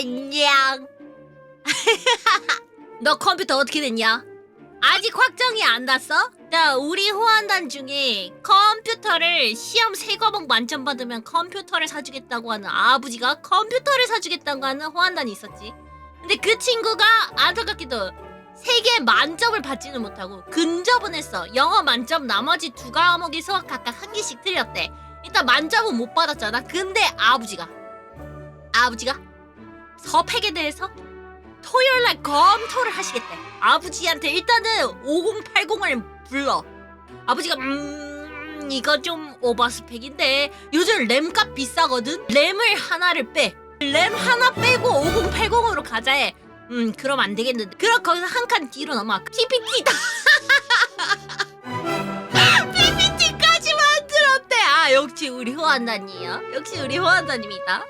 안녕. 너 컴퓨터 어떻게 됐냐? 아직 확정이 안 났어? 자, 우리 호환단 중에 컴퓨터를 시험 세 과목 만점 받으면 컴퓨터를 사주겠다고 하는 아버지가 컴퓨터를 사주겠다고 하는 호환단이 있었지. 근데 그 친구가 안타깝게도 세 개 만점을 받지는 못하고 근접은 했어. 영어 만점 나머지 두 과목이 수학 각각 한 개씩 틀렸대. 일단 만점은 못 받았잖아. 근데 아버지가 아버지가 서팩에 대해서 토요일 날 검토를 하시겠대. 아버지한테 일단은 5080을 불러. 아버지가 음 이거 좀 오버 스펙인데 요즘 램값 비싸거든. 램을 하나를 빼. 램 하나 빼고 5080으로 가자 해. 음 그럼 안 되겠는데. 그럼 거기서 한 칸 뒤로 넘어. PPT다. PPT까지 만들었대. 아 역시 우리 호환단이에요. 역시 우리 호환단입니다.